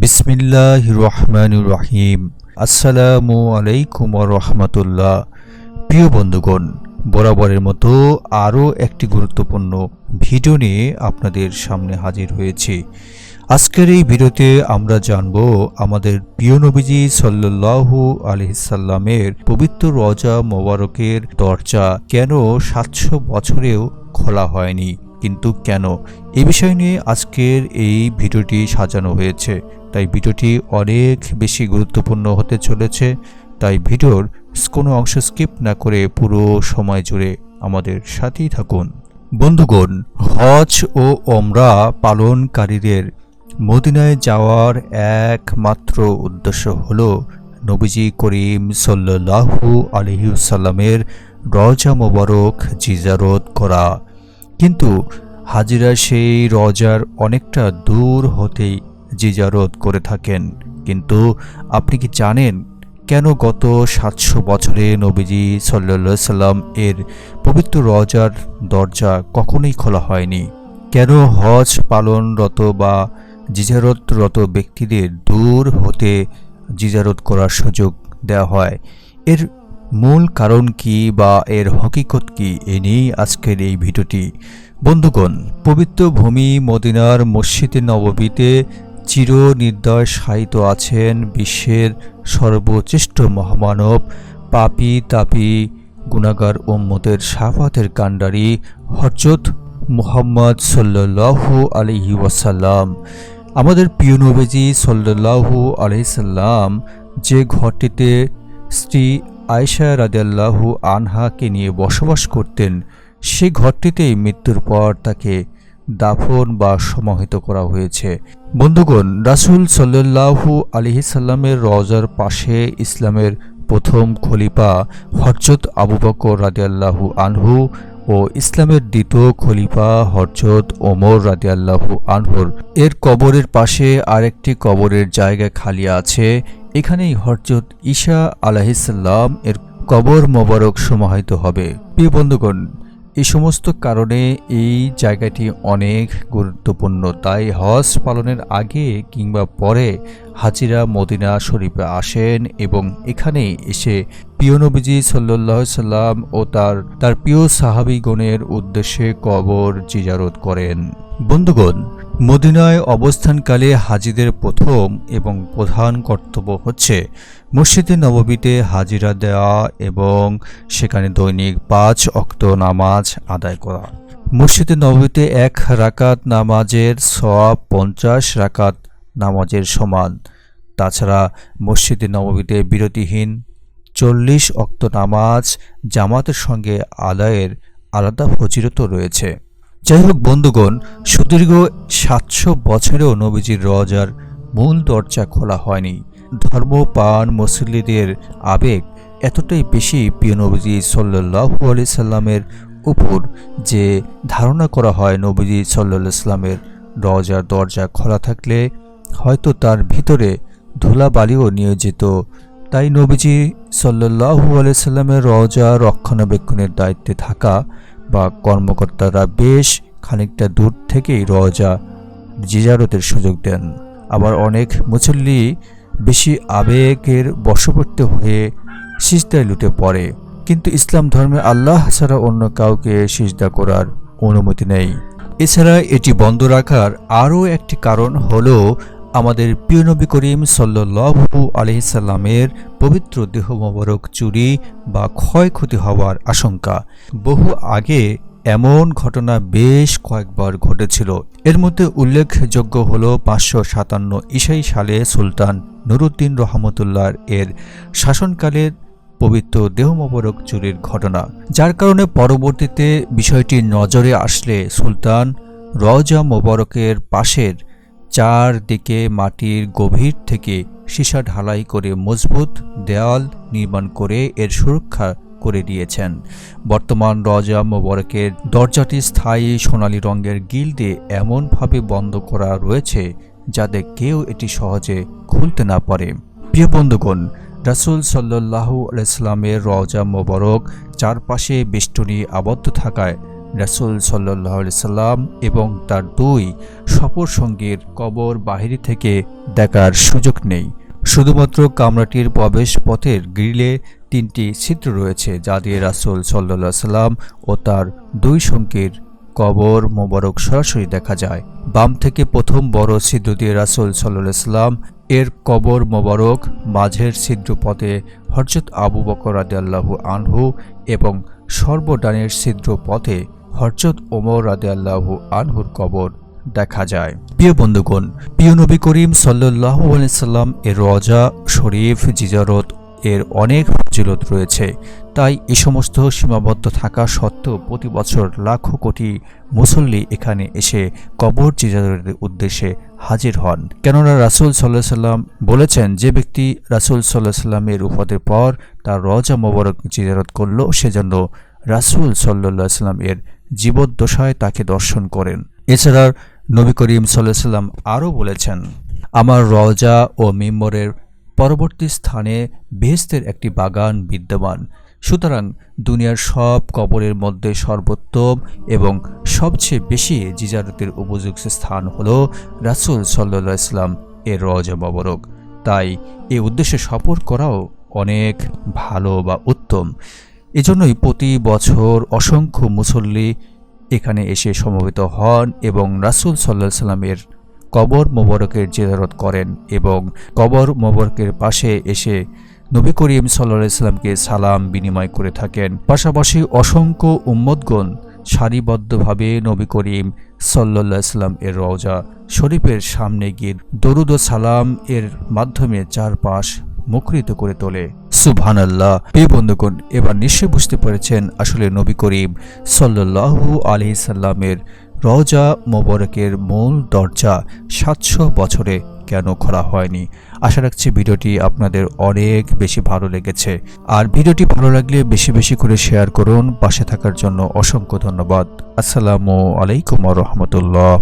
বিসমিল্লাহ রহমান রহিম আসসালামু আলাইকুম রহমতুল্লাহ। প্রিয় বন্ধুগণ, বরাবরের মতো আরও একটি গুরুত্বপূর্ণ ভিডিও নিয়ে আপনাদের সামনে হাজির হয়েছি। আজকের এই ভিডিওতে আমরা জানব আমাদের প্রিয় নবীজি সাল্লাল্লাহু আলহিসাল্লামের পবিত্র রজা মোবারকের দরজা কেন সাতশো বছরেও খোলা হয়নি? কিন্তু কেন? এ বিষয় নিয়ে আজকের এই ভিডিওটি সাজানো হয়েছে। তাই ভিডিওটি অনেক বেশি গুরুত্বপূর্ণ হতে চলেছে। তাই ভিডিওর কোনো অংশ স্কিপ না করে পুরো সময় জুড়ে আমাদের সাথেই থাকুন। বন্ধুগণ, হজ ও ওমরা পালনকারীদের মদিনায় যাওয়ার একমাত্র উদ্দেশ্য হল নবীজি করিম সাল্লাহু আলহিউসাল্লামের রজা মোবারক জিজারত করা। কিন্তু হাজিরা সেই রজার অনেকটা দূর হতেই জিজারত করে থাকেন। কিন্তু আপনি কি জানেন কেন গত সাতশো বছরে নবীজি সাল্লা সাল্লাম এর পবিত্র রজার দরজা কখনোই খোলা হয়নি? কেন হজ পালনরত বা জিজারতরত ব্যক্তিদের দূর হতে জিজারত করার সুযোগ দেওয়া হয়? এর মূল কারণ কি বা এর হকিকত কি এ নিয়েই আজকের এই ভিডিওটি। বন্ধুগণ, পবিত্র ভূমি মদিনার মসজিদে নববীতে চির নির্দয় সাহিত আছেন বিশ্বের সর্বশ্রেষ্ঠ মহামানব, পাপি তাপি গুণাগার ওম্মতের সাফাতের কাণ্ডারি হরজত মুহাম্মদ সাল্লাহু আলহি ওয়াসাল্লাম। আমাদের প্রিয় নবীজি সাল্লাহু আলহিসাল্লাম যে ঘরটিতে স্ত্রী আয়সা রাদিয়াল্লাহু আনহাকে নিয়ে বসবাস করতেন সেই ঘরটিতেই মৃত্যুর পর তাকে দাফন বা সমাহিত করা হয়েছে। বন্ধুগণ, রাসুল সাল্লাহু আলিহিসাল্লামের রজার পাশে ইসলামের প্রথম খলিফা হরজত আবু বকর রাদিয়াল্লাহু আনহু ও ইসলামের দ্বিতীয় খলিফা হরজত ওমর রাদিয়াল্লাহু আনহুর। এর কবরের পাশে আরেকটি কবরের জায়গা খালি আছে এখানেই হরজত ঈশা আলাহিসাল্লাম এর কবর মোবারক সমাহিত হবে। প্রিয় বন্ধুগণ এই সমস্ত কারণে এই জায়গাটি অনেক গুরুত্বপূর্ণ। তাই হজ পালনের আগে কিংবা পরে হাজিরা মদিনা শরীফে আসেন এবং এখানে এসে প্রিয় নবীজি সাল্লাহ সাল্লাম ও তার তার প্রিয় সাহাবিগণের উদ্দেশ্যে কবর জিজারত করেন। বন্ধুগণ মদিনায় অবস্থানকালে হাজিদের প্রথম এবং প্রধান কর্তব্য হচ্ছে মসজিদে নববীতে হাজিরা দেওয়া এবং সেখানে দৈনিক পাঁচ অক্ত নামাজ আদায় করা। মসজিদে নববীতে এক রাকাত নামাজের সব পঞ্চাশ রাকাত নামাজের সমান। তাছাড়া মসজিদে নববীতে বিরতিহীন চল্লিশ অক্ত নামাজ জামাতের সঙ্গে আদায়ের আলাদা ফজিরত রয়েছে। যাই হোক, বন্ধুগণ, সুদীর্ঘ সাতশো বছরেও নবীজির রজার মূল দরজা খোলা হয়নি। ধর্মপান মুসল্লিদের আবেগ এতটাই বেশি প্রিয় নবীজি সাল্লাহু আলি সাল্লামের উপর যে ধারণা করা হয় নবীজি সাল্লা সাল্লামের রজার দরজা খোলা থাকলে হয়তো তার ভিতরে ধুলাবালিও নিয়োজিত তাই নবীজি সাল্লাহু আলি সাল্লামের রজা রক্ষণাবেক্ষণের দায়িত্বে থাকা বা কর্মকর্তারা বেশ খানিকটা দূর থেকেই রজা জিজারতের সুযোগ দেন। আবার অনেক মুসল্লি বেশি আবেগের বশবর্তী হয়ে সিজদায় লুটে পড়ে। কিন্তু ইসলাম ধর্মে আল্লাহ ছাড়া অন্য কাউকে সিজদা করার অনুমতি নেই। এছাড়া এটি বন্ধ রাখার আরও একটি কারণ হলো আমাদের প্রিয় নবী করিম সাল্লু আলহিসাল্লামের পবিত্র দেহ মোবারক চুরি বা ক্ষয়ক্ষতি হওয়ার আশঙ্কা। বহু আগে এমন ঘটনা বেশ কয়েকবার ঘটেছিল। এর মধ্যে উল্লেখযোগ্য হল পাঁচশো সাতান্ন ইসাই সালে সুলতান নুরুদ্দিন রহমতুল্লাহ এর শাসনকালের পবিত্র দেহ মোবারক চুরির ঘটনা। যার কারণে পরবর্তীতে বিষয়টি নজরে আসলে সুলতান রজা মোবারকের পাশের চার দিকে মাটির গভীর থেকে সীসা ঢালাই করে মজবুত দেওয়াল নির্মাণ করে এর সুরক্ষা করে দিয়েছেন। বর্তমান রজা মোবারকের দরজাটি স্থায়ী সোনালী রঙের গিল দিয়ে এমনভাবে বন্ধ করা রয়েছে যাতে কেউ এটি সহজে খুলতে না পারে। প্রিয় বন্ধুগণ, রাসুল সাল্লাহু আলাইস্লামের রজা মোবারক চারপাশে বেষ্টনী আবদ্ধ থাকায় রাসুল সাল্লাহ সাল্লাম এবং তার দুই সফর সঙ্গীর কবর বাহিরে থেকে দেখার সুযোগ নেই। শুধুমাত্র কামরাটির প্রবেশ পথের গ্রিলে তিনটি ছিদ্র রয়েছে যা দিয়ে রাসুল সাল্লাহ সাল্লাম ও তার দুই সঙ্গীর কবর মোবারক সরাসরি দেখা যায়। বাম থেকে প্রথম বড় ছিদ্র দিয়ে রাসুল সাল্লাহ সাল্লাম এর কবর মোবারক মাঝের ছিদ্র পথে হরজত আবু বকর রাদিয়াল্লাহু আনহু এবং সর্বডানের ছিদ্র পথে হরজত ওমর রাদিয়াল্লাহু আনহুর কবর দেখা যায়। প্রিয় বন্ধুগণ, প্রিয় নবী করিম সাল্লাহ সাল্লাম এর রজা, শরীফ, জিজারত এর অনেক ফজিলত রয়েছে। তাই এ সমস্ত সীমাবদ্ধ থাকা সত্ত্বেও প্রতি বছর লাখো কোটি মুসল্লি এখানে এসে কবর, জিজারতের উদ্দেশ্যে হাজির হন। কেননা রাসুল সাল্লাহ সাল্লাম বলেছেন, যে ব্যক্তি রাসুল সাল্লাহ সাল্লামের উফাদের পর তার রজা মোবারক জিজারত করল, সেজন্য রাসুল সাল্লাহ সাল্লাম এর জীবদ্দশায় তাকে দর্শন করেন। এছাড়া নবী করিম সাল্লাম আরও বলেছেন, আমার রজা ও মিম্বরের পরবর্তী স্থানে বেহেস্তের একটি বাগান বিদ্যমান। সুতরাং দুনিয়ার সব কবরের মধ্যে সর্বোত্তম এবং সবচেয়ে বেশি জিজারতের উপযুক্ত স্থান হল রাসুল সাল্লা ইসলাম এর রজা মোবারক। তাই এ উদ্দেশ্যে সফর করাও অনেক ভালো বা উত্তম। এজন্যই প্রতি বছর অসংখ্য মুসল্লি এখানে এসে সমবেত হন এবং রাসুল সাল্লাহ সাল্লামের কবর মোবারকের জেদারত করেন এবং কবর মোবারকের পাশে এসে নবী করিম সাল্লাহ ইসলামকে সালাম বিনিময় করে থাকেন। পাশাপাশি অসংখ্য উম্মদগণ সারিবদ্ধভাবে নবী করিম সাল্লাহ ইসলাম এর রওজা শরীফের সামনে গিয়ে দরুদ সালাম এর মাধ্যমে চারপাশ মুখরিত করে তোলে। সুবহান আল্লাহ প্রিয় বন্ধুগণ, এবার নিশ্চয় বুঝতে পেরেছেন আসলে নবী করিম সাল্লাহু আলি সাল্লামের রওজা মোবারকের মূল দরজা সাতশো বছরে কেন খোলা হয়নি। আশা রাখছি ভিডিওটি আপনাদের অনেক বেশি ভালো লেগেছে। আর ভিডিওটি ভালো লাগলে বেশি বেশি করে শেয়ার করুন। পাশে থাকার জন্য অসংখ্য ধন্যবাদ। আসসালামু আলাইকুম রহমতুল্লাহ।